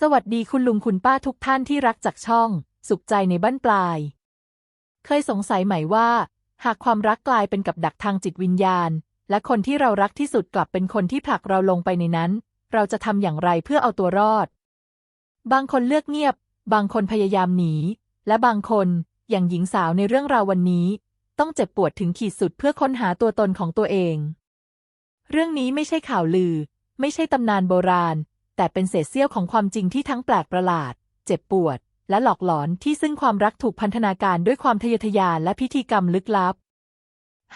สวัสดีคุณลุงคุณป้าทุกท่านที่รักจากช่อง สุขใจในบ้านปลาย เคยสงสัยไหมว่า หากความรักกลายเป็นกับดักทางจิตวิญญาณ และคนที่เรารักที่สุดกลับเป็นคนที่ผลักเราลงไปในนั้น เราจะทำอย่างไรเพื่อเอาตัวรอด บางคนเลือกเงียบ บางคนพยายามหนี และบางคนอย่างหญิงสาวในเรื่องราววันนี้ ต้องเจ็บปวดถึงขีดสุดเพื่อค้นหาตัวตนของตัวเอง เรื่องนี้ไม่ใช่ข่าวลือ ไม่ใช่ตำนานโบราณ แต่เป็นเศษเสี้ยวของความจริงที่ทั้งแปลกประหลาด เจ็บปวด และหลอกหลอนที่ซึ่งความรักถูกพันธนาการด้วยความทะเยอทะยานและพิธีกรรมลึกลับ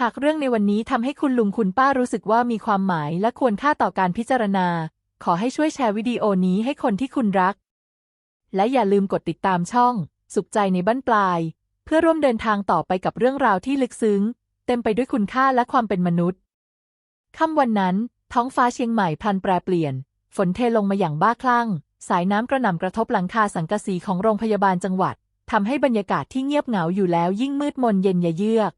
หากเรื่องในวันนี้ทำให้คุณลุงคุณป้ารู้สึกว่ามีความหมายและควรค่าต่อการพิจารณา ขอให้ช่วยแชร์วิดีโอนี้ให้คนที่คุณรัก และอย่าลืมกดติดตามช่อง สุขใจในบ้านปลาย เพื่อร่วมเดินทางต่อไปกับเรื่องราวที่ลึกซึ้ง เต็มไปด้วยคุณค่าและความเป็นมนุษย์ค่ำวันนั้น ท้องฟ้าเชียงใหม่พลันแปรเปลี่ยน ฝนเทลงมาอย่างบ้าคลั่ง สายน้ำกระหน่ำกระทบหลังคาสังกะสีของโรงพยาบาลจังหวัดทำให้บรรยากาศที่เงียบเหงาอยู่แล้วยิ่งมืดมนเย็นยะเยือก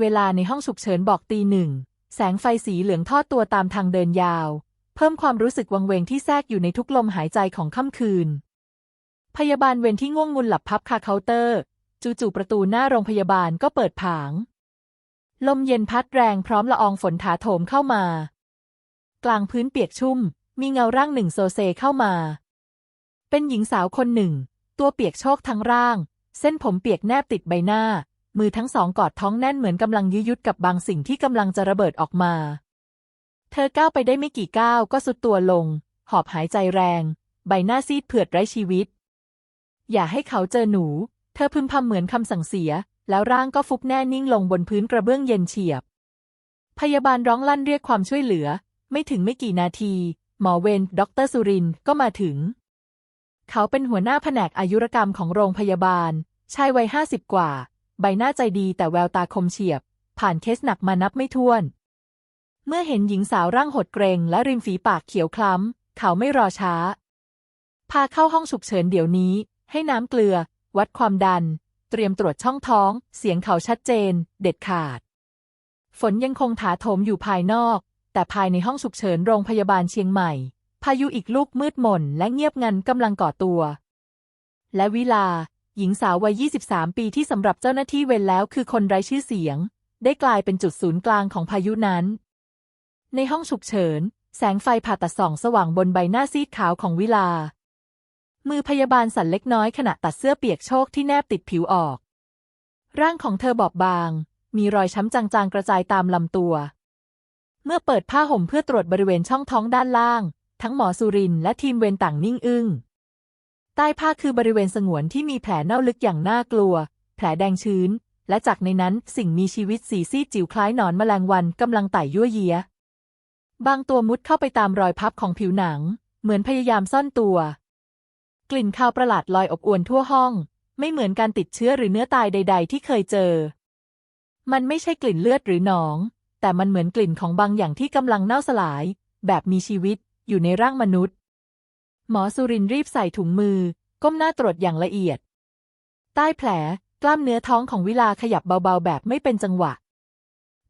เวลาในห้องฉุกเฉินบอกตีหนึ่ง แสงไฟสีเหลืองทอดตัวตามทางเดินยาว เพิ่มความรู้สึกวังเวงที่แทรกอยู่ในทุกลมหายใจของค่ำคืน พยาบาลเวรที่ง่วงงุนหลับพับคาเคาน์เตอร์ จู่ๆประตูหน้าโรงพยาบาลก็เปิดผาง ลมเย็นพัดแรงพร้อมละอองฝนถาโถมเข้ามา กลางพื้นเปียกชุ่ม มีเงาร่างหนึ่งโซเซเข้ามา เป็นหญิงสาวคนหนึ่ง ตัวเปียกโชกทั้งร่าง เส้นผมเปียกแนบติดใบหน้า มือทั้งสองกอดท้องแน่นเหมือนกำลังยื้อยุดกับบางสิ่งที่กำลังจะระเบิดออกมา เธอก้าวไปได้ไม่กี่ก้าวก็สุดตัวลง หอบหายใจแรง ใบหน้าซีดเผือดไร้ชีวิต อย่าให้เขาเจอหนู เธอพึมพำเหมือนคำสั่งเสีย แล้วร่างก็ฟุบแน่นิ่งลงบนพื้นกระเบื้องเย็นเฉียบ พยาบาลร้องลั่นเรียกความช่วยเหลือ ไม่ถึงไม่กี่นาที หมอเวรดอกเตอร์สุรินก็มาถึง เขาเป็นหัวหน้าแผนกอายุรกรรมของโรงพยาบาล ชายวัยห้าสิบกว่า ใบหน้าใจดีแต่แววตาคมเฉียบ ผ่านเคสหนักมานับไม่ถ้วน เมื่อเห็นหญิงสาวร่างหดเกรงและริมฝีปากเขียวคล้ำ เขาไม่รอช้า พาเข้าห้องฉุกเฉินเดี๋ยวนี้ ให้น้ำเกลือ วัดความดัน เตรียมตรวจช่องท้อง เสียงเขาชัดเจน เด็ดขาด ฝนยังคงถาโถมอยู่ภายนอก แต่ภายในห้องฉุกเฉินโรงพยาบาลเชียงใหม่ พายุอีกลูกมืดมนและเงียบงันกำลังก่อตัว และวิลา หญิงสาววัย 23 ปีที่สำหรับเจ้าหน้าที่เวรแล้วคือคนไร้ชื่อเสียง ได้กลายเป็นจุดศูนย์กลางของพายุนั้น ในห้องฉุกเฉิน แสงไฟผ่าตัดส่อง สว่างบนใบหน้าซีดขาวของวิลา มือพยาบาลสั่นเล็กน้อยขณะตัดเสื้อเปียกโชกที่แนบติดผิวออก ร่างของเธอบอบบาง มีรอยช้ำจางๆกระจายตามลำตัว เมื่อเปิดผ้าห่มเพื่อตรวจบริเวณช่องท้องด้านล่าง ทั้งหมอสุรินและทีมเวรต่างนิ่งอึ้ง ใต้ผ้าคือบริเวณสงวนที่มีแผลเน่าลึกอย่างน่ากลัว แผลแดงชื้น และจากในนั้นสิ่งมีชีวิตสีซีดจิ๋วคล้ายหนอนแมลงวันกำลังไต่ยั่วเยียบางตัวมุดเข้าไปตามรอยพับของผิวหนัง เหมือนพยายามซ่อนตัว กลิ่นคาวประหลาดลอยอบอวนทั่วห้อง ไม่เหมือนการติดเชื้อหรือเนื้อตายใด ๆ ที่เคยเจอ มันไม่ใช่กลิ่นเลือดหรือหนอง แต่มันเหมือนกลิ่นของบางอย่างที่กำลังเน่าสลาย แบบมีชีวิตอยู่ในร่างมนุษย์ หมอสุรินร์รีบใส่ถุงมือ ก้มหน้าตรวจอย่างละเอียด ใต้แผลกล้ามเนื้อท้องของวิลาขยับเบาๆ แบบไม่เป็นจังหวะ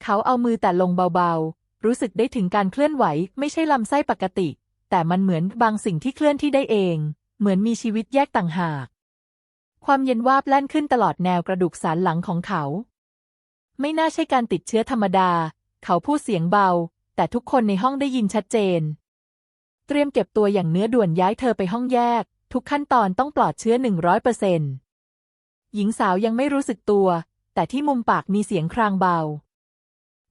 เขาเอามือแต่ลงเบาๆ รู้สึกได้ถึงการเคลื่อนไหว ไม่ใช่ลำไส้ปกติ แต่มันเหมือนบางสิ่งที่เคลื่อนที่ได้เอง เหมือนมีชีวิตแยกต่างหาก ความเย็นวาบแล่นขึ้นตลอดแนวกระดูกสันหลังของเขา ไม่น่าใช่การติดเชื้อธรรมดา เขาพูดเสียงเบา แต่ทุกคนในห้องได้ยินชัดเจน เตรียมเก็บตัวอย่างเนื้อด่วนย้ายเธอไปห้องแยก ทุกขั้นตอนต้องปลอดเชื้อหนึ่งร้อยเปอร์เซ็นต์หญิงสาวยังไม่รู้สึกตัว แต่ที่มุมปากมีเสียงครางเบา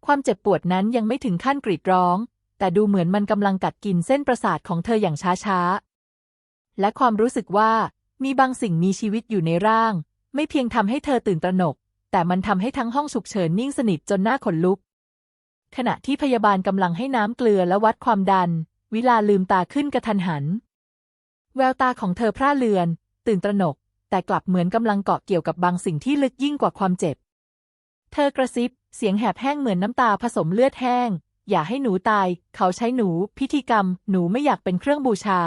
ความเจ็บปวดนั้นยังไม่ถึงขั้นกรีดร้อง แต่ดูเหมือนมันกำลังกัดกินเส้นประสาทของเธออย่างช้าๆ และความรู้สึกว่ามีบางสิ่งมีชีวิตอยู่ในร่าง ไม่เพียงทำให้เธอตื่นตระหนก แต่มันทำให้ทั้งห้องฉุกเฉินนิ่งสนิทจนหน้าขนลุก ขณะที่พยาบาลกำลังให้น้ำเกลือและวัดความดัน วิลาลืมตาขึ้นกระทันหัน แววตาของเธอพร่าเลือน ตื่นตระหนก แต่กลับเหมือนกำลังเกาะเกี่ยวกับบางสิ่งที่ลึกยิ่งกว่าความเจ็บ เธอกระซิบ เสียงแหบแห้งเหมือนน้ำตาผสมเลือดแห้ง อย่าให้หนูตาย เขาใช้หนู พิธีกรรม หนูไม่อยากเป็นเครื่องบูชา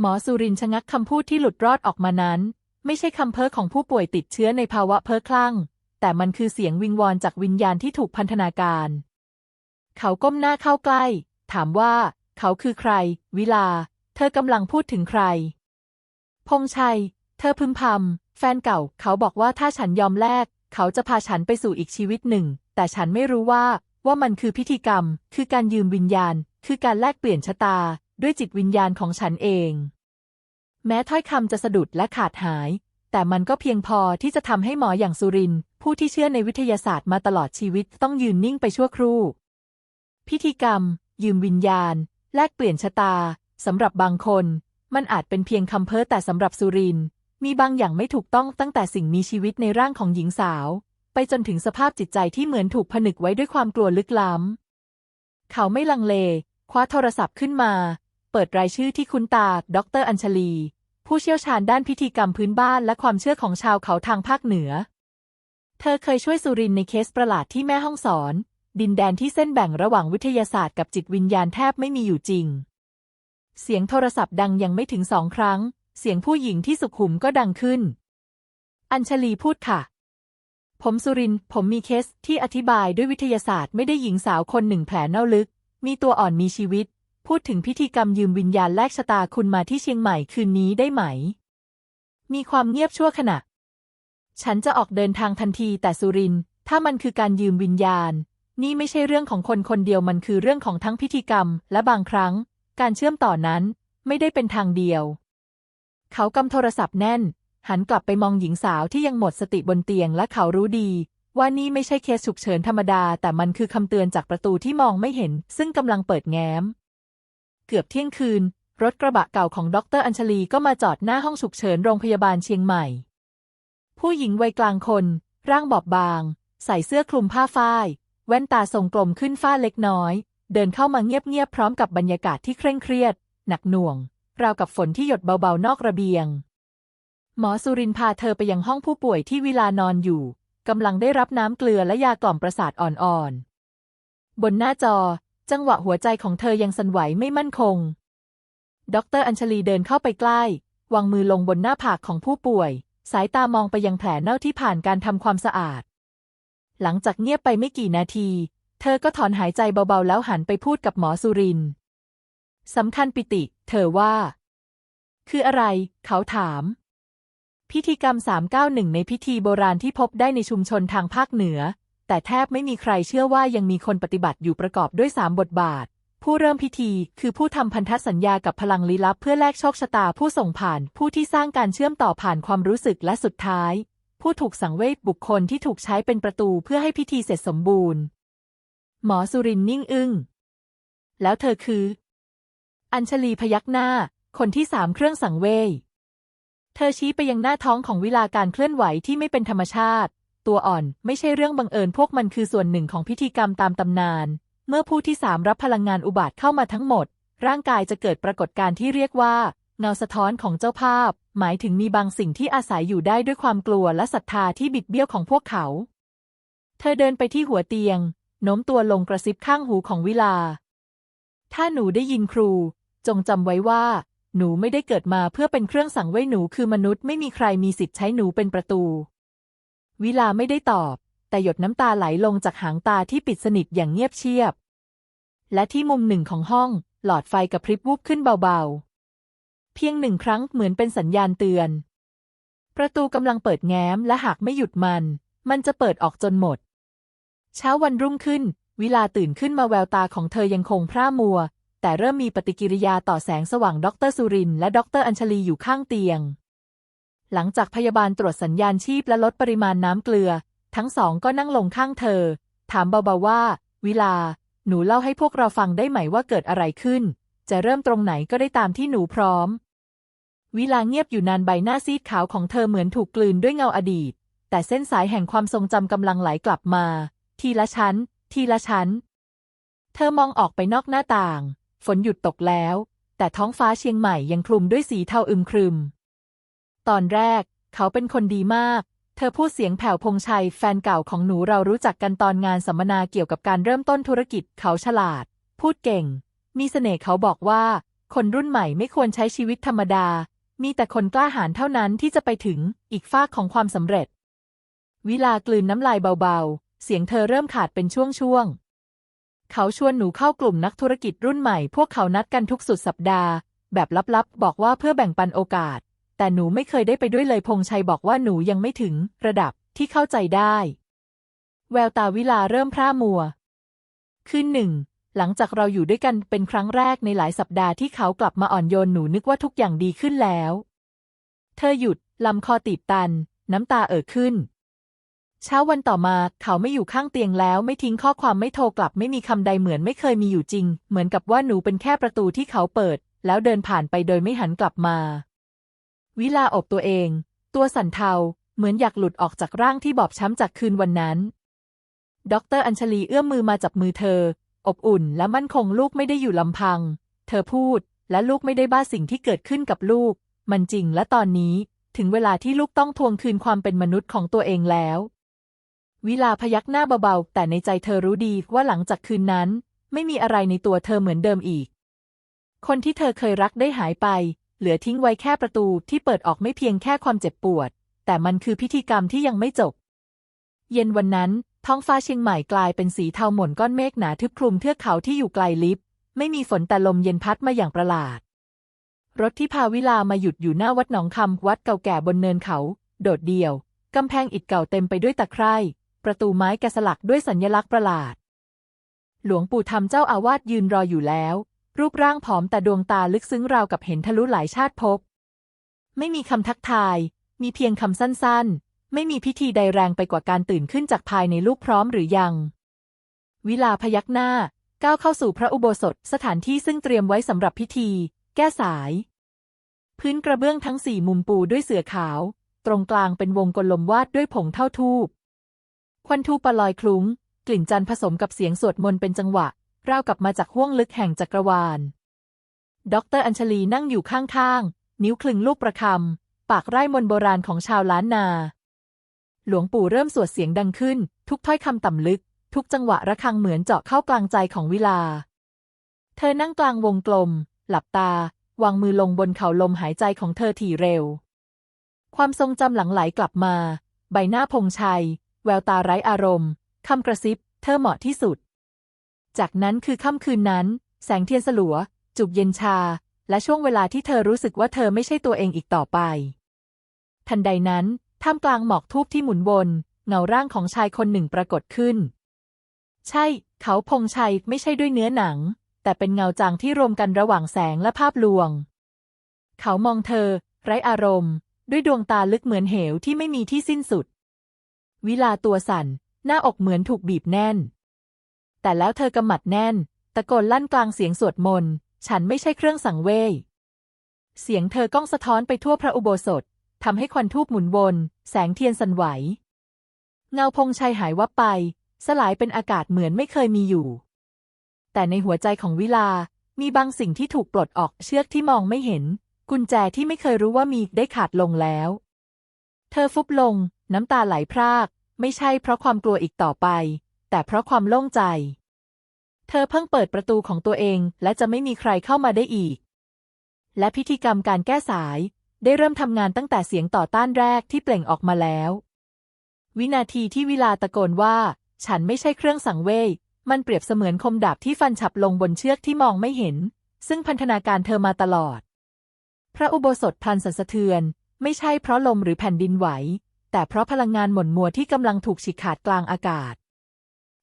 หมอสุรินชะงักคำพูดที่หลุดรอดออกมานั้น ไม่ใช่คำเพ้อของผู้ป่วยติดเชื้อในภาวะเพ้อคลั่ง แต่มันคือเสียงวิงวอนจากวิญญาณที่ถูกพันธนาการ เขาก้มหน้าเข้าใกล้ ถามว่า เขาคือใคร วิลา เธอกำลังพูดถึงใคร พงษ์ชัย เธอพึมพำแฟนเก่า เขาบอกว่าถ้าฉันยอมแลกเขาจะพาฉันไปสู่อีกชีวิตหนึ่ง แต่ฉันไม่รู้ว่า ว่ามันคือพิธีกรรม คือการยืมวิญญาณ คือการแลกเปลี่ยนชะตา ด้วยจิตวิญญาณของฉันเอง แม้ถ้อยคำจะสะดุดและขาดหาย แต่มันก็เพียงพอที่จะทำให้หมออย่างสุริน ผู้ที่เชื่อในวิทยาศาสตร์มาตลอดชีวิตต้องยืนนิ่งไปชั่วครู่ พิธีกรรม ยืมวิญญาณ แลกเปลี่ยนชะตาสำหรับบางคน มันอาจเป็นเพียงคำเพ้อแต่สำหรับสุริน มีบางอย่างไม่ถูกต้องตั้งแต่สิ่งมีชีวิตในร่างของหญิงสาว ไปจนถึงสภาพจิตใจที่เหมือนถูกผนึกไว้ด้วยความกลัวลึกล้ำ เขาไม่ลังเล คว้าโทรศัพท์ขึ้นมา เปิดรายชื่อที่คุ้นตา ดรอัญชลี ผู้เชี่ยวชาญด้านพิธีกรรมพื้นบ้านและความเชื่อของชาวเขาทางภาคเหนือ เธอเคยช่วยสุรินในเคสประหลาดที่แม่ห้องสอน ดินแดนที่เส้นแบ่งระหว่างวิทยาศาสตร์กับจิตวิญญาณแทบไม่มีอยู่จริง เสียงโทรศัพท์ดังยังไม่ถึงสองครั้ง เสียงผู้หญิงที่สุขุมก็ดังขึ้น อัญชลีพูดค่ะ ผมสุริน ผมมีเคสที่อธิบายด้วยวิทยาศาสตร์ไม่ได้หญิงสาวคนหนึ่งแผลเน่าลึก มีตัวอ่อนมีชีวิต พูดถึงพิธีกรรมยืมวิญญาณแลกชะตาคุณมาที่เชียงใหม่คืนนี้ได้ไหม มีความเงียบชั่วขณะ ฉันจะออกเดินทางทันทีแต่สุริน ถ้ามันคือการยืมวิญญาณ นี่ไม่ใช่เรื่องของคนคนเดียวมันคือเรื่องของทั้งพิธีกรรม และบางครั้ง การเชื่อมต่อนั้นไม่ได้เป็นทางเดียว เขากำโทรศัพท์แน่น หันกลับไปมองหญิงสาวที่ยังหมดสติบนเตียงและเขารู้ดีว่านี่ไม่ใช่เคสฉุกเฉินธรรมดา แต่มันคือคำเตือนจากประตูที่มองไม่เห็น ซึ่งกำลังเปิดแง้ม กือบเที่ยงคืน รถกระบะเก่าของดรอัญชลีก็มาจอดหน้าห้องฉุกเฉินโรงพยาบาลเชียงใหม่ ผู้หญิงวัยกลางคน ร่างบอบบาง ใส่เสื้อคลุมผ้าฝ้าย แว่นตาทรงกลมขึ้นฝ้าเล็กน้อย เดินเข้ามาเงียบๆพร้อมกับบรรยากาศที่เคร่งเครียด หนักหน่วง ราวกับฝนที่หยดเบาๆนอกระเบียง หมอสุรินพาเธอไปยังห้องผู้ป่วยที่วิลานอนอยู่กำลังได้รับน้ำเกลือและยากล่อมประสาทอ่อนๆ บนหน้าจอ จังหวะหัวใจของเธอยังสั่นไหวไม่มั่นคง ดรอัญชลีเดินเข้าไปใกล้ วางมือลงบนหน้าผากของผู้ป่วย สายตามองไปยังแผลเน่าที่ผ่านการทำความสะอาด หลังจากเงียบไปไม่กี่นาที เธอก็ถอนหายใจเบาๆ แล้วหันไปพูดกับหมอสุรินสำคัญปิติ เธอว่า คืออะไร เขาถาม พิธีกรรม 391 ในพิธีโบราณที่พบได้ในชุมชนทางภาคเหนือ แต่แทบไม่มีใครเชื่อว่ายังมีคนปฏิบัติอยู่ประกอบด้วยสามบทบาท ผู้เริ่มพิธีคือผู้ทำพันธสัญญากับพลังลี้ลับเพื่อแลกโชคชะตาผู้ส่งผ่านผู้ที่สร้างการเชื่อมต่อผ่านความรู้สึกและสุดท้าย ผู้ถูกสังเวชบุคคลที่ถูกใช้เป็นประตูเพื่อให้พิธีเสร็จสมบูรณ์ หมอสุรินนิ่งอึ้งแล้วเธอคือ อัญชลีพยักหน้า คนที่สามเครื่องสังเวยเธอชี้ไปยังหน้าท้องของวิลาการเคลื่อนไหวที่ไม่เป็นธรรมชาติ ตัวอ่อน ไม่ใช่เรื่องบังเอิญพวกมันคือส่วนหนึ่งของพิธีกรรมตามตำนาน เมื่อผู้ที่สามรับพลังงานอุบาทเข้ามาทั้งหมด ร่างกายจะเกิดปรากฏการณ์ที่เรียกว่าเงาสะท้อนของเจ้าภาพ หมายถึงมีบางสิ่งที่อาศัยอยู่ได้ด้วยความกลัวและศรัทธาที่บิดเบี้ยวของพวกเขา เธอเดินไปที่หัวเตียงโน้มตัวลงกระซิบข้างหูของวิลา ถ้าหนูได้ยินครู จงจำไว้ว่า หนูไม่ได้เกิดมาเพื่อเป็นเครื่องสั่งไว้หนูคือมนุษย์ไม่มีใครมีสิทธิ์ใช้หนูเป็นประตู วิลาไม่ได้ตอบ แต่หยดน้ำตาไหลลงจากหางตาที่ปิดสนิทอย่างเงียบเชียบ และที่มุมหนึ่งของห้อง หลอดไฟกระพริบวูบขึ้นเบาๆ เพียงหนึ่งครั้งเหมือนเป็นสัญญาณเตือน ประตูกำลังเปิดแง้มและหากไม่หยุดมัน มันจะเปิดออกจนหมด เช้าวันรุ่งขึ้น วิลาตื่นขึ้นมาแววตาของเธอยังคงพร่ามัว แต่เริ่มมีปฏิกิริยาต่อแสงสว่างดรสุรินและดรอัญชลีอยู่ข้างเตียง หลังจากพยาบาลตรวจสัญญาณชีพและลดปริมาณน้ำเกลือ ทั้งสองก็นั่งลงข้างเธอ ถามเบาๆว่า วิลา หนูเล่าให้พวกเราฟังได้ไหมว่าเกิดอะไรขึ้น จะเริ่มตรงไหนก็ได้ตามที่หนูพร้อม วิลาเงียบอยู่นานใบหน้าซีดขาวของเธอเหมือนถูกกลืนด้วยเงาอดีต แต่เส้นสายแห่งความทรงจำกำลังไหลกลับมา ทีละชั้น ทีละชั้น เธอมองออกไปนอกหน้าต่าง ฝนหยุดตกแล้ว แต่ท้องฟ้าเชียงใหม่ยังคลุมด้วยสีเทาอึมครึม ตอนแรก เขาเป็นคนดีมาก เธอพูดเสียงแผ่วพงชัย แฟนเก่าของหนูเรารู้จักกันตอนงานสัมมนาเกี่ยวกับการเริ่มต้นธุรกิจ เขาฉลาด พูดเก่ง มีเสน่ห์เขาบอกว่า คนรุ่นใหม่ไม่ควรใช้ชีวิตธรรมดา มีแต่คนกล้าหาญเท่านั้นที่จะไปถึงอีกฟากของความสำเร็จ วิลากลืนน้ำลายเบาๆ เสียงเธอเริ่มขาดเป็นช่วงๆเขาชวนหนูเข้ากลุ่มนักธุรกิจรุ่นใหม่ พวกเขานัดกันทุกสุดสัปดาห์ แบบลับๆ บอกว่าเพื่อแบ่งปันโอกาส แต่หนูไม่เคยได้ไปด้วยเลยพงชัยบอกว่าหนูยังไม่ถึง ระดับที่เข้าใจได้ แววตาวิลาเริ่มพร่ามัว คืนหนึ่ง หลังจากเราอยู่ด้วยกันเป็นครั้งแรกในหลายสัปดาห์ที่เขากลับมาอ่อนโยนหนูนึกว่าทุกอย่างดีขึ้นแล้ว เธอหยุดลำคอตีบตัน น้ำตาเอ่อขึ้น เช้าวันต่อมาเขาไม่อยู่ข้างเตียงแล้ว ไม่ทิ้งข้อความไม่โทรกลับไม่มีคำใดเหมือนไม่เคยมีอยู่จริง เหมือนกับว่าหนูเป็นแค่ประตูที่เขาเปิด แล้วเดินผ่านไปโดยไม่หันกลับมา วิลาอบตัวเอง ตัวสั่นเทา เหมือนอยากหลุดออกจากร่างที่บอบช้ำจากคืนวันนั้นด็อกเตอร์อัญชลีเอื้อมมือมาจับมือเธอ อบอุ่นและมั่นคงลูกไม่ได้อยู่ลำพัง เธอพูด และลูกไม่ได้บ้าสิ่งที่เกิดขึ้นกับลูก มันจริงและตอนนี้ ถึงเวลาที่ลูกต้องทวงคืนความเป็นมนุษย์ของตัวเองแล้ว วิลาพยักหน้าเบาๆ แต่ในใจเธอรู้ดีว่าหลังจากคืนนั้น ไม่มีอะไรในตัวเธอเหมือนเดิมอีกคนที่เธอเคยรักได้หายไป เหลือทิ้งไว้แค่ประตูที่เปิดออกไม่เพียงแค่ความเจ็บปวด แต่มันคือพิธีกรรมที่ยังไม่จบ เย็นวันนั้น ท้องฟ้าเชียงใหม่กลายเป็นสีเทาหม่นก้อนเมฆหนาทึบคลุมเทือกเขาที่อยู่ไกลลิบ ไม่มีฝนแต่ลมเย็นพัดมาอย่างประหลาด รถที่พาวิลามาหยุดอยู่หน้าวัดหนองคำวัดเก่าแก่บนเนินเขา โดดเดี่ยวกำแพงอิฐเก่าเต็มไปด้วยตะไคร่ประตูไม้แกะสลักด้วยสัญลักษณ์ประหลาด หลวงปู่ทำเจ้าอาวาสยืนรออยู่แล้ว รูปร่างผอมแต่ดวงตาลึกซึ้งราวกับเห็นทะลุหลายชาติภพ ไม่มีคำทักทาย มีเพียงคำสั้นๆ ไม่มีพิธีใดแรงไปกว่าการตื่นขึ้นจากภายในลูกพร้อมหรือยัง วิลาพยักหน้า ก้าวเข้าสู่พระอุโบสถสถานที่ซึ่งเตรียมไว้สำหรับพิธี แก้สาย พื้นกระเบื้องทั้งสี่มุมปูด้วยเสือขาว ตรงกลางเป็นวงกลมวาดด้วยผงเท่าทูบควันทูปลอยคลุ้ง กลิ่นจันผสมกับเสียงสวดมนต์เป็นจังหวะ ราวกับมาจากห้วงลึกแห่งจักรวาลด็อกเตอร์อัญชลีนั่งอยู่ข้างๆ นิ้วคลึงลูกประคำ ปากไร่มนโบราณของชาวล้านนา หลวงปู่เริ่มสวดเสียงดังขึ้น ทุกถ้อยคำต่ำลึก ทุกจังหวะระฆังเหมือนเจาะเข้ากลางใจของวิลา เธอนั่งกลางวงกลม หลับตา วางมือลงบนเข่าลมหายใจของเธอถี่เร็ว ความทรงจำหลังไหลกลับมา ใบหน้าพงชัย แววตาไร้อารมณ์คำกระซิบ เธอเหมาะที่สุด จากนั้นคือค่ำคืนนั้น แสงเทียนสลัว จุบเย็นชา และช่วงเวลาที่เธอรู้สึกว่าเธอไม่ใช่ตัวเองอีกต่อไป ทันใดนั้นท่ามกลางหมอกทูบที่หมุนวน เงาร่างของชายคนหนึ่งปรากฏขึ้น ใช่ เขาพงชัยไม่ใช่ด้วยเนื้อหนัง แต่เป็นเงาจางที่รวมกันระหว่างแสงและภาพลวง เขามองเธอ ไร้อารมณ์ ด้วยดวงตาลึกเหมือนเหวที่ไม่มีที่สิ้นสุด วิลาตัวสั่น หน้าอกเหมือนถูกบีบแน่น แต่แล้วเธอกำหมัดแน่น ตะโกนลั่นกลางเสียงสวดมนต์ ฉันไม่ใช่เครื่องสังเวย เสียงเธอก้องสะท้อนไปทั่วพระอุโบสถทำให้ควันทูบหมุนวน แสงเทียนสั่นไหว เงาพงชัยหายวับไป สลายเป็นอากาศเหมือนไม่เคยมีอยู่ แต่ในหัวใจของวิลา มีบางสิ่งที่ถูกปลดออกเชือกที่มองไม่เห็น กุญแจที่ไม่เคยรู้ว่ามีได้ขาดลงแล้ว เธอฟุบลง น้ำตาไหลพราก ไม่ใช่เพราะความกลัวอีกต่อไป แต่เพราะความโล่งใจ เธอเพิ่งเปิดประตูของตัวเอง และจะไม่มีใครเข้ามาได้อีก และพิธีกรรมการแก้สาย ได้เริ่มทำงานตั้งแต่เสียงต่อต้านแรกที่เปล่งออกมาแล้ว วินาทีที่วิลาตะโกนว่า ฉันไม่ใช่เครื่องสังเวย มันเปรียบเสมือนคมดาบที่ฟันฉับลงบนเชือกที่มองไม่เห็น ซึ่งพันธนาการเธอมาตลอด พระอุโบสถพลันสันสะเทือน ไม่ใช่เพราะลมหรือแผ่นดินไหวแต่เพราะพลังงานหม่นมัวที่กำลังถูกฉีกขาดกลางอากาศ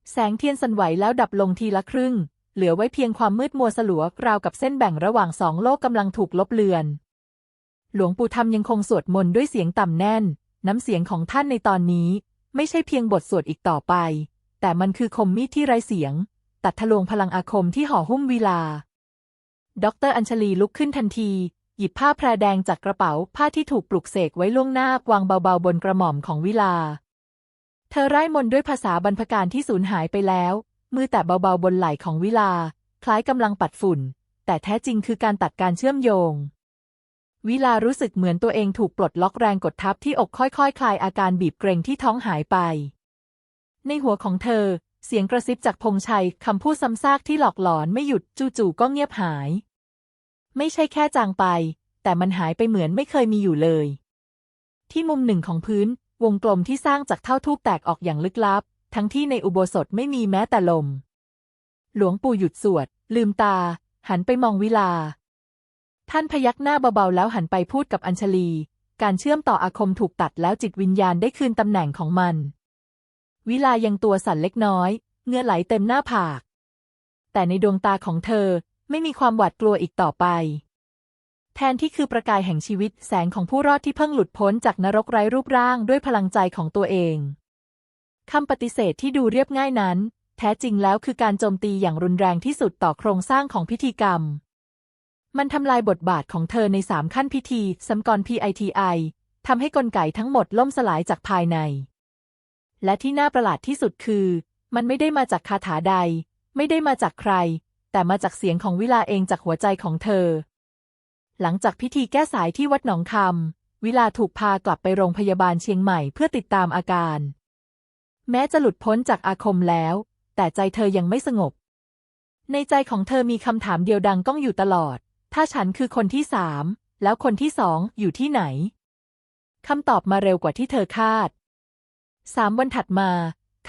แสงเทียนสั่นไหวแล้วดับลงทีละครึ่ง เหลือไว้เพียงความมืดมัวสลัวราวกับเส้นแบ่งระหว่างสองโลกกำลังถูกลบเลือน หลวงปู่ธรรมยังคงสวดมนต์ด้วยเสียงต่ำแน่น น้ำเสียงของท่านในตอนนี้ ไม่ใช่เพียงบทสวดอีกต่อไป แต่มันคือคมมีดที่ไร้เสียง ตัดทะลวงพลังอาคมที่ห่อหุ้มวิลา ดรอัญชลีลุกขึ้นทันที หยิบผ้าแพรแดงจากกระเป๋าผ้าที่ถูกปลุกเสกไว้ล่วงหน้าวางเบาๆบนกระหม่อมของวิลา เธอไร้มนด้วยภาษาบรรพการที่สูญหายไปแล้ว มือแตะเบาๆบนไหล่ของวิลา คล้ายกำลังปัดฝุ่น แต่แท้จริงคือการตัดการเชื่อมโยง วิลารู้สึกเหมือนตัวเองถูกปลดล็อกแรงกดทับที่อกค่อยๆคคลายอาการบีบเกรงที่ท้องหายไป ในหัวของเธอ เสียงกระซิบจากพงชัยคำพูดซ้ำซากที่หลอกหลอนไม่หยุดจู่ๆก็เงียบหาย ไม่ใช่แค่จางไป แต่มันหายไปเหมือนไม่เคยมีอยู่เลยที่มุมหนึ่งของพื้น วงกลมที่สร้างจากเท่าทูบแตกออกอย่างลึกลับ ทั้งที่ในอุโบสถไม่มีแม้แต่ลม หลวงปู่หยุดสวด ลืมตา หันไปมองวิลา ท่านพยักหน้าเบาๆแล้วหันไปพูดกับอัญชลี การเชื่อมต่ออาคมถูกตัดแล้วจิตวิญญาณได้คืนตำแหน่งของมัน วิลายังตัวสั่นเล็กน้อย เงื่อไหลเต็มหน้าผาก แต่ในดวงตาของเธอไม่มีความหวาดกลัวอีกต่อไป แทนที่คือประกายแห่งชีวิตแสงของผู้รอดที่เพิ่งหลุดพ้นจากนรกไร้รูปร่างด้วยพลังใจของตัวเองคำปฏิเสธที่ดูเรียบง่ายนั้น แท้จริงแล้วคือการโจมตีอย่างรุนแรงที่สุดต่อโครงสร้างของพิธีกรรม มันทำลายบทบาทของเธอในสามขั้นพิธีสัมกร PITI ทำให้กลไกทั้งหมดล่มสลายจากภายใน และที่น่าประหลาดที่สุดคือ มันไม่ได้มาจากคาถาใด ไม่ได้มาจากใคร แต่มาจากเสียงของวิลาเองจากหัวใจของเธอ หลังจากพิธีแก้สายที่วัดหนองคำวิลาถูกพากลับไปโรงพยาบาลเชียงใหม่เพื่อติดตามอาการ แม้จะหลุดพ้นจากอาคมแล้ว แต่ใจเธอยังไม่สงบ ในใจของเธอมีคำถามเดียวดังก้องอยู่ตลอด ถ้าฉันคือคนที่สามแล้วคนที่สองอยู่ที่ไหนคำตอบมาเร็วกว่าที่เธอคาดสามวันถัดมา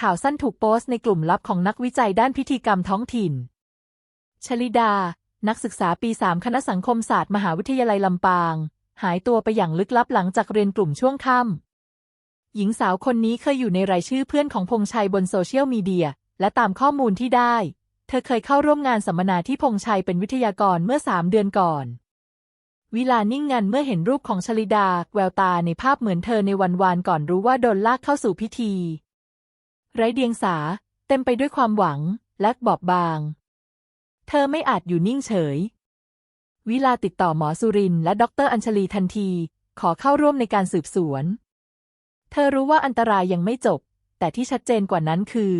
ข่าวสั้นถูกโพสต์ในกลุ่มลับของนักวิจัยด้านพิธีกรรมท้องถิ่น ชลิดา นักศึกษาปีสามคณะสังคมศาสตร์มหาวิทยาลัยลำปาง หายตัวไปอย่างลึกลับหลังจากเรียนกลุ่มช่วงค่ำหญิงสาวคนนี้เคยอยู่ในรายชื่อเพื่อนของพงชัยบนโซเชียลมีเดีย และตามข้อมูลที่ได้ เธอเคยเข้าร่วมงานสัมมนาที่พงชัยเป็นวิทยากรเมื่อสามเดือนก่อน วิลานิ่งงันเมื่อเห็นรูปของชลิดา แววตาในภาพเหมือนเธอในวันวานก่อนรู้ว่าโดนลากเข้าสู่พิธี ไร้เดียงสา เต็มไปด้วยความหวังและบอบบาง เธอไม่อาจอยู่นิ่งเฉย วิลาติดต่อหมอสุรินและดรอัญชลีทันที ขอเข้าร่วมในการสืบสวน เธอรู้ว่าอันตรายยังไม่จบ แต่ที่ชัดเจนกว่านั้นคือ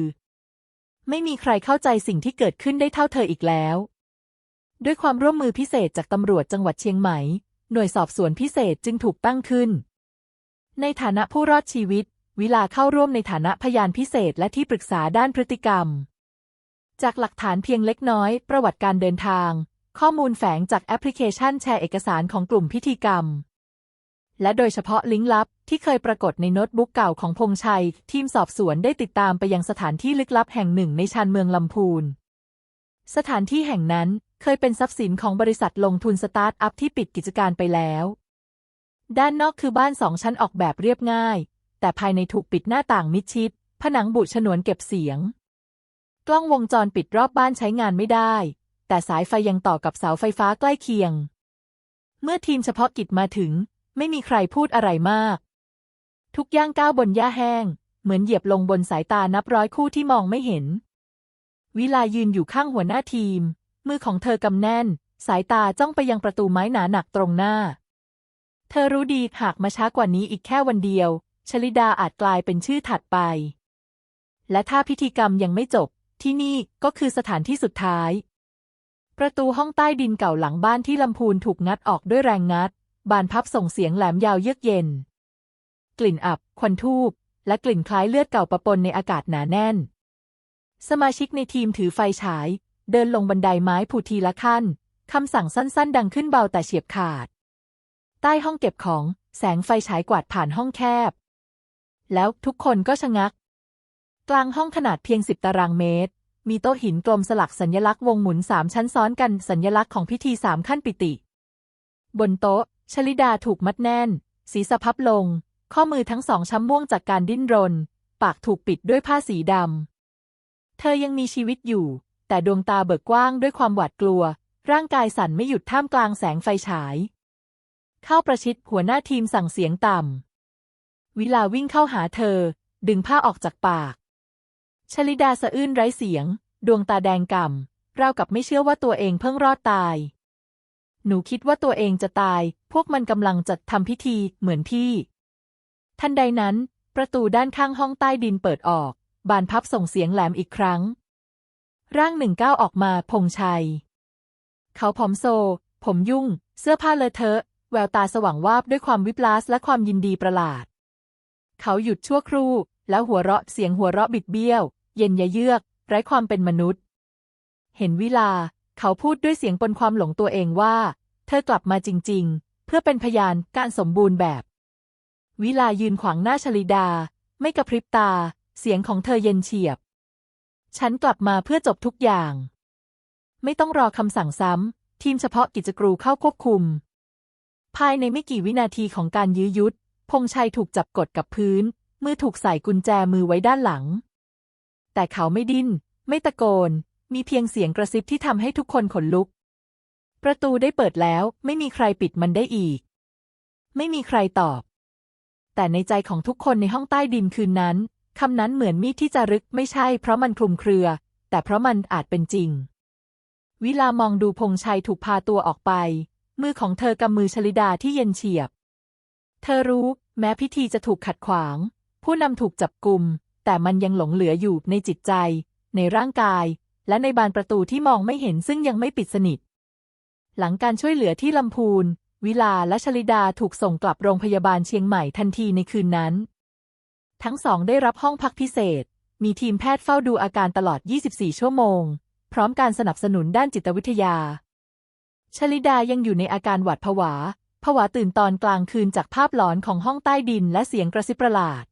ไม่มีใครเข้าใจสิ่งที่เกิดขึ้นได้เท่าเธออีกแล้ว ด้วยความร่วมมือพิเศษจากตำรวจจังหวัดเชียงใหม่ หน่วยสอบสวนพิเศษจึงถูกตั้งขึ้น ในฐานะผู้รอดชีวิต วิลาเข้าร่วมในฐานะพยานพิเศษและที่ปรึกษาด้านพฤติกรรม จากหลักฐานเพียงเล็กน้อย ประวัติการเดินทาง ข้อมูลแฝงจากแอปพลิเคชันแชร์เอกสารของกลุ่มพิธีกรรม และโดยเฉพาะลิงก์ลับ ที่เคยปรากฏในโน้ตบุ๊กเก่าของพงชัย ทีมสอบสวนได้ติดตามไปยังสถานที่ลึกลับแห่งหนึ่งในชานเมืองลำพูน สถานที่แห่งนั้นเคยเป็นทรัพย์สินของบริษัทลงทุนสตาร์ทอัพที่ปิดกิจการไปแล้ว ด้านนอกคือบ้านสองชั้นออกแบบเรียบง่าย แต่ภายในถูกปิดหน้าต่างมิดชิด ผนังบุฉนวนเก็บเสียง กล้องวงจรปิดรอบบ้านใช้งานไม่ได้ แต่สายไฟยังต่อกับเสาไฟฟ้าใกล้เคียง เมื่อทีมเฉพาะกิจมาถึง ไม่มีใครพูดอะไรมาก ทุกย่างก้าวบนหญ้าแห้ง เหมือนเหยียบลงบนสายตานับร้อยคู่ที่มองไม่เห็น วิลายืนอยู่ข้างหัวหน้าทีม มือของเธอกำแน่น สายตาจ้องไปยังประตูไม้หนาหนักตรงหน้า เธอรู้ดีหากมาช้ากว่านี้อีกแค่วันเดียว ชลิดาอาจกลายเป็นชื่อถัดไป และถ้าพิธีกรรมยังไม่จบ ที่นี่ก็คือสถานที่สุดท้าย ประตูห้องใต้ดินเก่าหลังบ้านที่ลำพูนถูกงัดออกด้วยแรงงัด บานพับส่งเสียงแหลมยาวเยือกเย็น กลิ่นอับ ควันทูบและกลิ่นคล้ายเลือดเก่าปะปนในอากาศหนาแน่น สมาชิกในทีมถือไฟฉาย เดินลงบันไดไม้ผูทีละขั้นคำสั่งสั้นๆ ดังขึ้นเบาแต่เฉียบขาด ใต้ห้องเก็บของแสงไฟฉายกวาดผ่านห้องแคบ แล้วทุกคนก็ชะงัก กลางห้องขนาดเพียงสิบตารางเมตร มีโต๊ะหินกลมสลักสัญลักษณ์วงหมุนสามชั้นซ้อนกันสัญลักษณ์ของพิธีสามขั้นปิติ บนโต๊ะ ชลิดาถูกมัดแน่น ศีรษะพับลง ข้อมือทั้งสองช้ำม่วงจากการดิ้นรน ปากถูกปิดด้วยผ้าสีดำ เธอยังมีชีวิตอยู่ แต่ดวงตาเบิกกว้างด้วยความหวาดกลัว ร่างกายสั่นไม่หยุดท่ามกลางแสงไฟฉาย เข้าประชิดหัวหน้าทีมสั่งเสียงต่ำวิลาวิ่งเข้าหาเธอ ดึงผ้าออกจากปาก ชลิดาสะอื้นไร้เสียง ดวงตาแดงก่ำราวกับไม่เชื่อว่าตัวเองเพิ่งรอดตาย หนูคิดว่าตัวเองจะตาย พวกมันกำลังจะทำพิธีเหมือนพี่ ทันใดนั้น ประตูด้านข้างห้องใต้ดินเปิดออก บานพับส่งเสียงแหลมอีกครั้ง ร่างหนึ่งก้าวออกมาพงชัย เขาผอมโซ ผมยุ่ง เสื้อผ้าเลอะเทอะ แววตาสว่างวาบด้วยความวิปลาสและความยินดีประหลาด เขาหยุดชั่วครู่ แล้วหัวเราะเสียงหัวเราะบิดเบี้ยว เย็นยะเยือก ไร้ความเป็นมนุษย์ เห็นวิลา เขาพูดด้วยเสียงปนความหลงตัวเองว่า เธอกลับมาจริง ๆ เพื่อเป็นพยานการสมบูรณ์แบบ วิลายืนขวางหน้าชลิดา ไม่กระพริบตา เสียงของเธอเย็นเฉียบ ฉันกลับมาเพื่อจบทุกอย่าง ไม่ต้องรอคำสั่งซ้ำ ทีมเฉพาะกิจกรูเข้าควบคุม ภายในไม่กี่วินาทีของการยื้อยุดพงชัยถูกจับกดกับพื้น มือถูกใส่กุญแจมือไว้ด้านหลัง แต่เขาไม่ดิ้น ไม่ตะโกน มีเพียงเสียงกระซิบที่ทำให้ทุกคนขนลุก ประตูได้เปิดแล้ว ไม่มีใครปิดมันได้อีก ไม่มีใครตอบ แต่ในใจของทุกคนในห้องใต้ดินคืนนั้นคำนั้นเหมือนมีดที่จะรึกไม่ใช่เพราะมันคลุมเครือ แต่เพราะมันอาจเป็นจริง วิลามองดูพงชัยถูกพาตัวออกไป มือของเธอกำมือชลิดาที่เย็นเฉียบ เธอรู้ แม้พิธีจะถูกขัดขวาง ผู้นำถูกจับกุม แต่มันยังหลงเหลืออยู่ในจิตใจ ในร่างกาย และในบานประตูที่มองไม่เห็นซึ่งยังไม่ปิดสนิท หลังการช่วยเหลือที่ลำพูน วิลาและชลิดาถูกส่งกลับโรงพยาบาลเชียงใหม่ทันทีในคืนนั้น ทั้งสองได้รับห้องพักพิเศษ มีทีมแพทย์เฝ้าดูอาการตลอด 24 ชั่วโมง พร้อมการสนับสนุนด้านจิตวิทยา ชลิดายังอยู่ในอาการหวาดผวาผวาตื่นตอนกลางคืนจากภาพหลอนของห้องใต้ดินและเสียงกระซิบประหลาด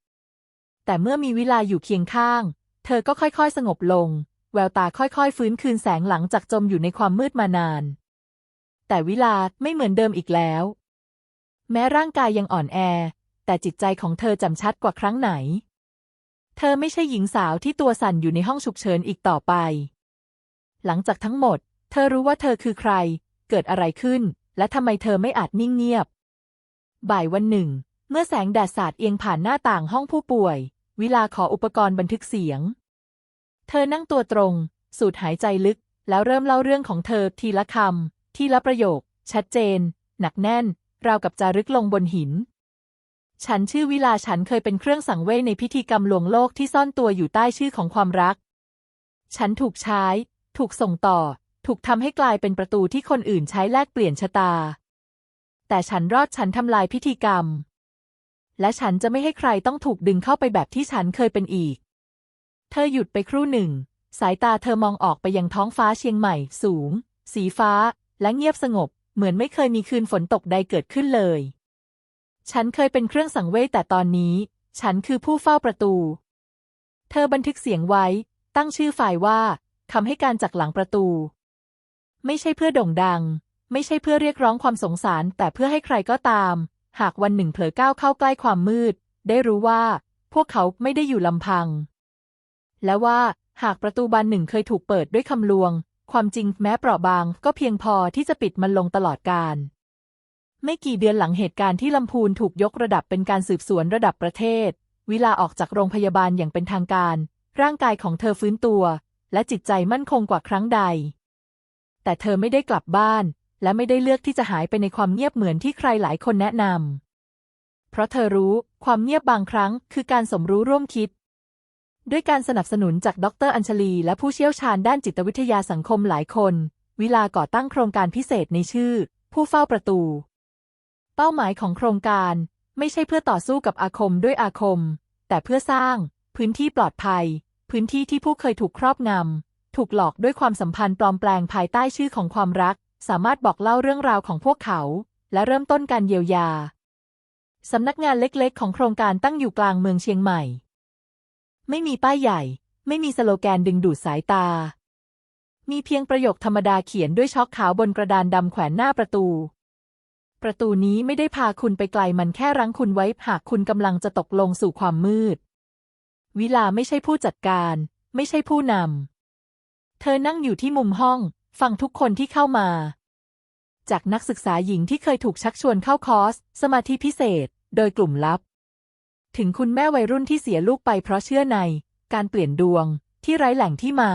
แต่เมื่อมีวิลาอยู่เคียงข้าง เธอก็ค่อยๆ สงบลง แววตาค่อยๆ ฟื้นคืนแสงหลังจากจมอยู่ในความมืดมานาน แต่วิลาไม่เหมือนเดิมอีกแล้ว แม้ร่างกายยังอ่อนแอ แต่จิตใจของเธอจำชัดกว่าครั้งไหน เธอไม่ใช่หญิงสาวที่ตัวสั่นอยู่ในห้องฉุกเฉินอีกต่อไป หลังจากทั้งหมด เธอรู้ว่าเธอคือใคร เกิดอะไรขึ้น และทำไมเธอไม่อาจนิ่งเงียบ บ่ายวันหนึ่ง เมื่อแสงแดดสาดเอียงผ่านหน้าต่างห้องผู้ป่วย วิลาขออุปกรณ์บันทึกเสียง เธอนั่งตัวตรง สูดหายใจลึก แล้วเริ่มเล่าเรื่องของเธอทีละคำทีละประโยค ชัดเจน หนักแน่น ราวกับจารึกลงบนหิน ฉันชื่อวิลาฉันเคยเป็นเครื่องสังเวยในพิธีกรรมลวงโลกที่ซ่อนตัวอยู่ใต้ชื่อของความรัก ฉันถูกใช้ ถูกส่งต่อ ถูกทำให้กลายเป็นประตูที่คนอื่นใช้แลกเปลี่ยนชะตา แต่ฉันรอดฉันทำลายพิธีกรรม และฉันจะไม่ให้ใครต้องถูกดึงเข้าไปแบบที่ฉันเคยเป็นอีก เธอหยุดไปครู่หนึ่ง สายตาเธอมองออกไปยังท้องฟ้าเชียงใหม่ สูง สีฟ้า และเงียบสงบ เหมือนไม่เคยมีคืนฝนตกใดเกิดขึ้นเลย ฉันเคยเป็นเครื่องสังเวยแต่ตอนนี้ ฉันคือผู้เฝ้าประตู เธอบันทึกเสียงไว้ ตั้งชื่อฝ่ายว่าคำให้การจากหลังประตู ไม่ใช่เพื่อโด่งดัง ไม่ใช่เพื่อเรียกร้องความสงสาร แต่เพื่อให้ใครก็ตาม หากวันหนึ่งเผลอก้าวเข้าใกล้ความมืด ได้รู้ว่าพวกเขาไม่ได้อยู่ลำพัง และว่าหากประตูบานหนึ่งเคยถูกเปิดด้วยคำลวง ความจริงแม้เปราะบางก็เพียงพอที่จะปิดมันลงตลอดกาลไม่กี่เดือนหลังเหตุการณ์ที่ลำพูนถูกยกระดับเป็นการสืบสวนระดับประเทศ วิลาออกจากโรงพยาบาลอย่างเป็นทางการ ร่างกายของเธอฟื้นตัว และจิตใจมั่นคงกว่าครั้งใด แต่เธอไม่ได้กลับบ้าน และไม่ได้เลือกที่จะหายไปในความเงียบเหมือนที่ใครหลายคนแนะนำ เพราะเธอรู้ความเงียบบางครั้งคือการสมรู้ร่วมคิด ด้วยการสนับสนุนจากดรอัญชลี และผู้เชี่ยวชาญด้านจิตวิทยาสังคมหลายคน วิลาก่อตั้งโครงการพิเศษในชื่อ ผู้เฝ้าประตู เป้าหมายของโครงการ ไม่ใช่เพื่อต่อสู้กับอาคมด้วยอาคม แต่เพื่อสร้าง พื้นที่ปลอดภัย พื้นที่ที่ผู้เคยถูกครอบงำถูกหลอกด้วยความสัมพันธ์ปลอมแปลงภายใต้ชื่อของความรัก สามารถบอกเล่าเรื่องราวของพวกเขา และเริ่มต้นการเยียวยา สำนักงานเล็กๆ ของโครงการตั้งอยู่กลางเมืองเชียงใหม่ ไม่มีป้ายใหญ่ ไม่มีสโลแกนดึงดูดสายตา มีเพียงประโยคธรรมดาเขียนด้วยช็อกขาวบนกระดานดำแขวนหน้าประตู ประตูนี้ไม่ได้พาคุณไปไกลมันแค่รั้งคุณไว้หากคุณกำลังจะตกลงสู่ความมืด วิลาไม่ใช่ผู้จัดการ ไม่ใช่ผู้นำเธอนั่งอยู่ที่มุมห้อง ฟังทุกคนที่เข้ามา จากนักศึกษาหญิงที่เคยถูกชักชวนเข้าคอร์ส สมาธิพิเศษ โดยกลุ่มลับ ถึงคุณแม่วัยรุ่นที่เสียลูกไปเพราะเชื่อใน การเปลี่ยนดวงที่ไร้แหล่งที่มา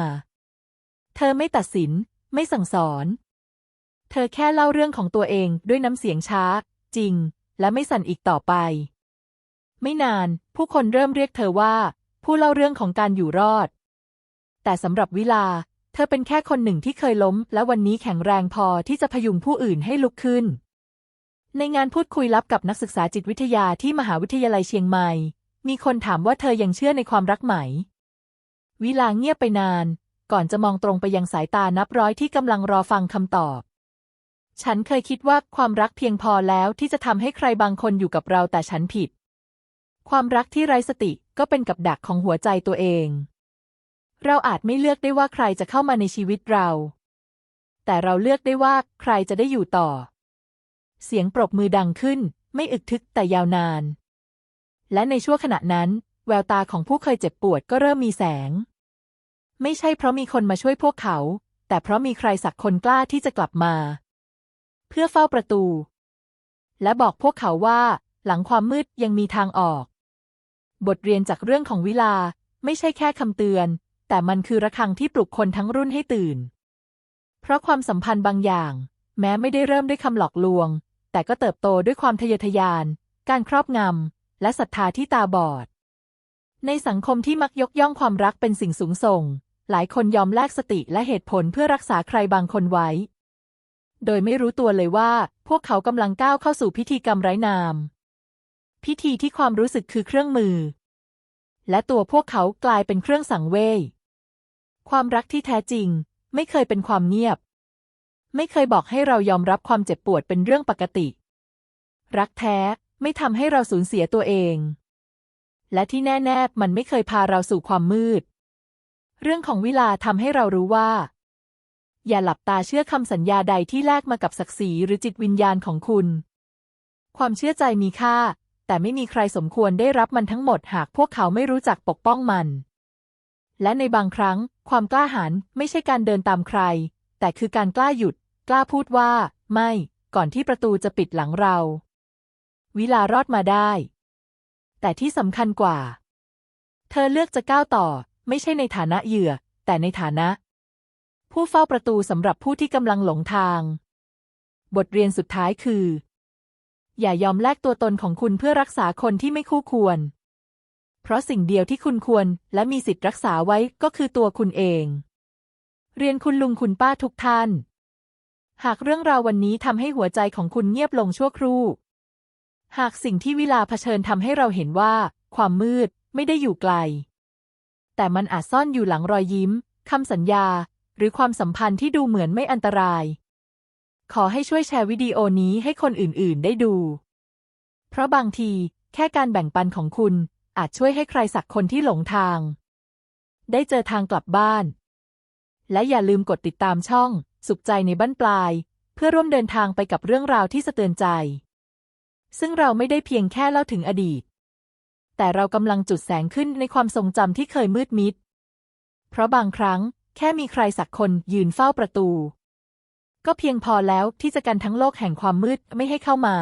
เธอไม่ตัดสิน ไม่สั่งสอน เธอแค่เล่าเรื่องของตัวเองด้วยน้ำเสียงช้า จริง และไม่สั่นอีกต่อไป ไม่นาน ผู้คนเริ่มเรียกเธอว่า ผู้เล่าเรื่องของการอยู่รอด แต่สำหรับวิลา เธอเป็นแค่คนหนึ่งที่เคยล้ม และวันนี้แข็งแรงพอที่จะพยุงผู้อื่นให้ลุกขึ้น ในงานพูดคุยลับกับนักศึกษาจิตวิทยาที่มหาวิทยาลัยเชียงใหม่ มีคนถามว่าเธอยังเชื่อในความรักไหม วิลาเงียบไปนาน ก่อนจะมองตรงไปยังสายตานับร้อยที่กำลังรอฟังคำตอบ ฉันเคยคิดว่าความรักเพียงพอแล้วที่จะทำให้ใครบางคนอยู่กับเราแต่ฉันผิด ความรักที่ไร้สติก็เป็นกับดักของหัวใจตัวเอง เราอาจไม่เลือกได้ว่าใครจะเข้ามาในชีวิตเรา แต่เราเลือกได้ว่าใครจะได้อยู่ต่อ เสียงปรบมือดังขึ้น ไม่อึกทึกแต่ยาวนาน และในช่วงขณะนั้น แววตาของผู้เคยเจ็บปวดก็เริ่มมีแสง ไม่ใช่เพราะมีคนมาช่วยพวกเขา แต่เพราะมีใครสักคนกล้าที่จะกลับมา เพื่อเฝ้าประตู และบอกพวกเขาว่า หลังความมืดยังมีทางออก บทเรียนจากเรื่องของวิลาไม่ใช่แค่คำเตือน แต่มันคือระฆังที่ปลุกคนทั้งรุ่นให้ตื่น เพราะความสัมพันธ์บางอย่าง แม้ไม่ได้เริ่มด้วยคำหลอกลวง แต่ก็เติบโตด้วยความทะเยอทะยาน การครอบงำ และศรัทธาที่ตาบอด ในสังคมที่มักยกย่องความรักเป็นสิ่งสูงส่ง หลายคนยอมแลกสติและเหตุผลเพื่อรักษาใครบางคนไว้ โดยไม่รู้ตัวเลยว่า พวกเขากำลังก้าวเข้าสู่พิธีกรรมไร้นาม พิธีที่ความรู้สึกคือเครื่องมือ และตัวพวกเขากลายเป็นเครื่องสังเวย ความรักที่แท้จริง ไม่เคยเป็นความเงียบ ไม่เคยบอกให้เรายอมรับความเจ็บปวดเป็นเรื่องปกติ รักแท้ไม่ทำให้เราสูญเสียตัวเอง และที่แน่ๆมันไม่เคยพาเราสู่ความมืด เรื่องของเวลาทำให้เรารู้ว่า อย่าหลับตาเชื่อคำสัญญาใดที่แลกมากับศักดิ์ศรีหรือจิตวิญญาณของคุณ ความเชื่อใจมีค่า แต่ไม่มีใครสมควรได้รับมันทั้งหมดหากพวกเขาไม่รู้จักปกป้องมัน และในบางครั้ง ความกล้าหาญไม่ใช่การเดินตามใคร แต่คือการกล้าหยุด กล้าพูดว่า ไม่ ก่อนที่ประตูจะปิดหลังเรา วิลารอดมาได้ แต่ที่สำคัญกว่า เธอเลือกจะก้าวต่อ ไม่ใช่ในฐานะเหยื่อ แต่ในฐานะ ผู้เฝ้าประตูสำหรับผู้ที่กำลังหลงทาง บทเรียนสุดท้ายคือ อย่ายอมแลกตัวตนของคุณเพื่อรักษาคนที่ไม่คู่ควร เพราะสิ่งเดียวที่คุณควรและมีสิทธิ์รักษาไว้ก็คือตัวคุณเอง เรียนคุณลุงคุณป้าทุกท่าน หากเรื่องราววันนี้ทำให้หัวใจของคุณเงียบลงชั่วครู่ หากสิ่งที่วิลาเผชิญทำให้เราเห็นว่า ความมืดไม่ได้อยู่ไกล แต่มันอาจซ่อนอยู่หลังรอยยิ้มคำสัญญา หรือความสัมพันธ์ที่ดูเหมือนไม่อันตราย ขอให้ช่วยแชร์วิดีโอนี้ให้คนอื่นๆ ได้ดู เพราะบางทีแค่การแบ่งปันของคุณ อาจช่วยให้ใครสักคนที่หลงทาง ได้เจอทางกลับบ้าน และอย่าลืมกดติดตามช่อง สุขใจในบ้านปลาย เพื่อร่วมเดินทางไปกับเรื่องราวที่สะเตือนใจ ซึ่งเราไม่ได้เพียงแค่เล่าถึงอดีต แต่เรากำลังจุดแสงขึ้นในความทรงจำที่เคยมืดมิด เพราะบางครั้งแค่มีใครสักคนยืนเฝ้าประตู ก็เพียงพอแล้วที่จะกันทั้งโลกแห่งความมืดไม่ให้เข้ามา